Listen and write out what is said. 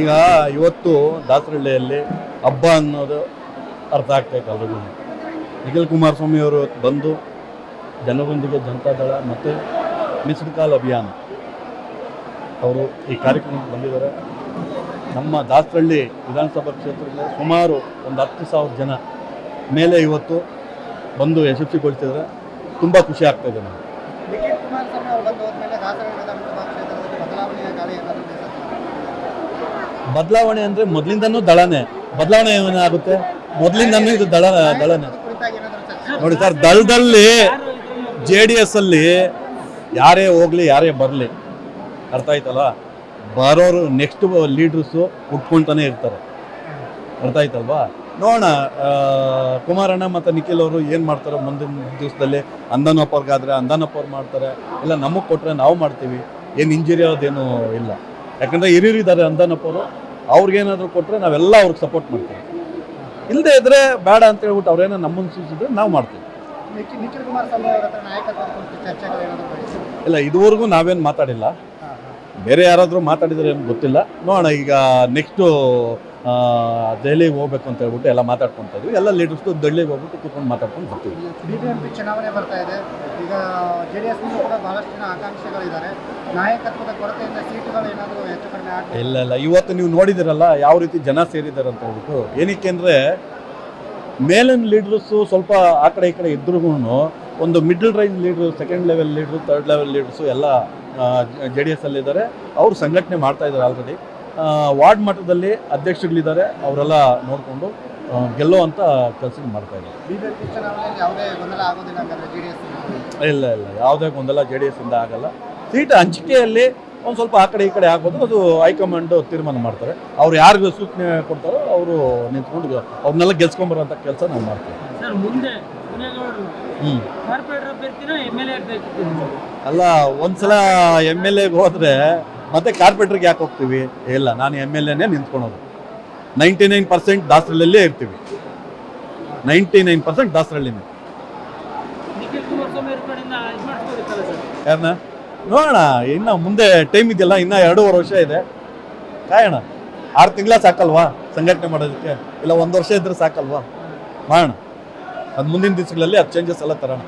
ಈಗ ಇವತ್ತು ದಾಸರಳ್ಳಿಯಲ್ಲಿ ಹಬ್ಬ ಅನ್ನೋದು ಅರ್ಥ ಆಗ್ತೈತೆ ಎಲ್ರಿಗೂ. ನಿಖಿಲ್ ಕುಮಾರಸ್ವಾಮಿ ಅವರು ಬಂದು ಜನರೊಂದಿಗೆ ಜನತಾದಳ ಮತ್ತು ಮಿಸ್ಡ್ ಕಾಲ್ ಅಭಿಯಾನ. ಅವರು ಈ ಕಾರ್ಯಕ್ರಮಕ್ಕೆ ಬಂದಿದ್ದಾರೆ. ನಮ್ಮ ದಾಸರಳ್ಳಿ ವಿಧಾನಸಭಾ ಕ್ಷೇತ್ರದಲ್ಲಿ ಸುಮಾರು ಒಂದು ಹತ್ತು ಸಾವಿರ ಜನ ಮೇಲೆ ಇವತ್ತು ಬಂದು ಯಶಸ್ವಿಗೊಳಿಸಿದರೆ ತುಂಬ ಖುಷಿ ಆಗ್ತಾಯಿದೆ ನನಗೆ ಬದಲಾವಣೆ ಅಂದರೆ ಮೊದಲಿಂದನೂ ದಳನೇ. ಬದಲಾವಣೆ ಏನಾಗುತ್ತೆ ಮೊದಲಿಂದನೂ ಇದು ದಳ, ದಳನೇ. ನೋಡಿ ಸರ್, ದಳದಲ್ಲಿ, ಜೆ ಡಿ ಎಸ್ ಅಲ್ಲಿ ಯಾರೇ ಹೋಗ್ಲಿ, ಯಾರೇ ಬರಲಿ, ಅರ್ಥ ಆಯ್ತಲ್ಲ? ಬರೋರು ನೆಕ್ಸ್ಟ್ ಲೀಡ್ರಸ್ಸು ಉಟ್ಕೊಂತಾನೆ ಇರ್ತಾರೆ. ಅರ್ಥ ಆಯ್ತಲ್ವಾ? ನೋಡೋಣ ಕುಮಾರಣ್ಣ ಮತ್ತು ನಿಖಿಲ್ ಅವರು ಏನು ಮಾಡ್ತಾರೆ ಮುಂದಿನ ದಿವಸದಲ್ಲಿ ಅಂದನಪ್ಪವ್ರಿಗಾದ್ರೆ ಅಂದನಪ್ಪವ್ರು ಮಾಡ್ತಾರೆ. ಇಲ್ಲ, ನಮಗೆ ಕೊಟ್ಟರೆ ನಾವು ಮಾಡ್ತೀವಿ. ಏನು ಇಂಜುರಿ ಆಗೋದೇನು ಇಲ್ಲ. ಯಾಕಂದರೆ ಹಿರಿಯರಿದ್ದಾರೆ ಅಂದನಪ್ಪವರು. ಅವ್ರಿಗೇನಾದರೂ ಕೊಟ್ಟರೆ ನಾವೆಲ್ಲ ಅವ್ರಿಗೆ ಸಪೋರ್ಟ್ ಮಾಡ್ತೀವಿ. ಇಲ್ಲದೆ ಇದ್ರೆ ಬೇಡ ಅಂತ ಹೇಳ್ಬಿಟ್ಟು ಅವ್ರೇನೋ ನಮ್ಮನ್ನು ಸೂಚಿಸಿದ್ರೆ ನಾವು ಮಾಡ್ತೀವಿ. ಇಲ್ಲ ಇದುವರೆಗೂ ನಾವೇನು ಮಾತಾಡಿಲ್ಲ. ಬೇರೆ ಯಾರಾದರೂ ಮಾತಾಡಿದ್ರೆ ಏನು ಗೊತ್ತಿಲ್ಲ. ನೋಡೋಣ ಈಗ ನೆಕ್ಸ್ಟು ದೆಹಲಿಗೆ ಹೋಗ್ಬೇಕು ಅಂತ ಹೇಳ್ಬಿಟ್ಟು ಎಲ್ಲ ಮಾತಾಡ್ಕೊತಾ ಇದ್ವಿ. ಎಲ್ಲ ಲೀಡರ್ಸ್ದು ದೆಹಲಿಗೆ ಹೋಗ್ಬಿಟ್ಟು ಕೂತ್ಕೊಂಡು ಮಾತಾಡ್ಕೊಂಡು ಬರ್ತೀವಿ. ಬಿಬಿಎಂಪಿ ಚುನಾವಣೆ ಬರ್ತಾ ಇದೆ. ಈಗ ಜೆ ಡಿ ಎಸ್ ಕೂಡ ಬಹಳಷ್ಟು ಜನ ಆಕಾಂಕ್ಷಿಗಳಿದ್ದಾರೆ. ನಾಯಕತ್ವದ ಕೊರತೆಯಿಂದ ಸೀಟುಗಳು ಏನಾದರೂ ಹೆಚ್ಚು ಕಡಿಮೆ ಇಲ್ಲ ಇಲ್ಲ. ಇವತ್ತು ನೀವು ನೋಡಿದಿರಲ್ಲ ಯಾವ ರೀತಿ ಜನ ಸೇರಿದ್ದಾರೆ ಅಂತ ಹೇಳ್ಬಿಟ್ಟು. ಏನಕ್ಕೆ ಅಂದರೆ ಮೇಲಿನ ಲೀಡರ್ಸ್ ಸ್ವಲ್ಪ ಆ ಕಡೆ ಈ ಕಡೆ ಇದ್ರೂ ಒಂದು middle range leaders second level leaders third level leaders ಎಲ್ಲ ಜೆ ಡಿ ಎಸ್ ಅಲ್ಲಿದ್ದಾರೆ. ಅವರು ಸಂಘಟನೆ ಮಾಡ್ತಾ ಇದ್ದಾರೆ ಆಲ್ರೆಡಿ ವಾರ್ಡ್ ಮಟ್ಟದಲ್ಲಿ ಅಧ್ಯಕ್ಷಗಳಿದ್ದಾರೆ ಅವರೆಲ್ಲ ನೋಡಿಕೊಂಡು ಗೆಲ್ಲುವಂಥ ಕೆಲಸ ಮಾಡ್ತಾ ಇದ್ದಾರೆ. ಇಲ್ಲ ಇಲ್ಲ ಯಾವುದೇ ಗೊಂದಲ ಜೆ ಡಿ ಎಸ್ ಇಂದ ಆಗಲ್ಲ. ಸೀಟ್ ಹಂಚಿಕೆಯಲ್ಲಿ ಒಂದು ಸ್ವಲ್ಪ ಆ ಕಡೆ ಈ ಕಡೆ ಹಾಕೋದು ಅದು ಹೈಕಮಾಂಡ್ ತೀರ್ಮಾನ ಮಾಡ್ತಾರೆ. ಅವ್ರು ಯಾರಿಗೂ ಸೂಚನೆ ಕೊಡ್ತಾರೋ ಅವರು ನಿಂತ್ಕೊಂಡು ಅವ್ರನ್ನೆಲ್ಲ ಗೆಲ್ಸ್ಕೊಂಬರೋಂಥ ಕೆಲಸ ನಾವು ಮಾಡ್ತೀವಿ. ಅಲ್ಲ ಒಂದ್ಸಲ ಎಂ ಎಲ್ ಎಗೆ ಹೋದರೆ ಮತ್ತೆ ಕಾರ್ಪೊರೇಟ್ರಿಗೆ ಯಾಕೆ ಹೋಗ್ತೀವಿ? ಇಲ್ಲ ನಾನು ಎಂ ಎಲ್ ಎನೇ ನಿಂತ್ಕೊಳೋದು. ನೈಂಟಿ ನೈನ್ ಪರ್ಸೆಂಟ್ ದಾಸರಳ್ಳಲ್ಲೇ ಇರ್ತೀವಿ ನೈಂಟಿ ನೈನ್ ಪರ್ಸೆಂಟ್ ದಾಸರಳ್ಳಿನೇ ಯಾರನ್ನ ನೋಡೋಣ ಇನ್ನು ಮುಂದೆ ಟೈಮ್ ಇದೆಯಲ್ಲ ಇನ್ನೂ ಎರಡೂವರೆ ವರ್ಷ ಇದೆ. ಕಾಯೋಣ. ಆರು ತಿಂಗಳ ಸಾಕಲ್ವಾ ಸಂಘಟನೆ ಮಾಡೋದಕ್ಕೆ? ಇಲ್ಲ ಒಂದು ವರ್ಷ ಇದ್ರೆ ಸಾಕಲ್ವಾ? ಮಾಡೋಣ. ಅದು ಮುಂದಿನ ದಿವಸಗಳಲ್ಲಿ ಅದು ಚೇಂಜಸ್ ಎಲ್ಲ ತರೋಣ.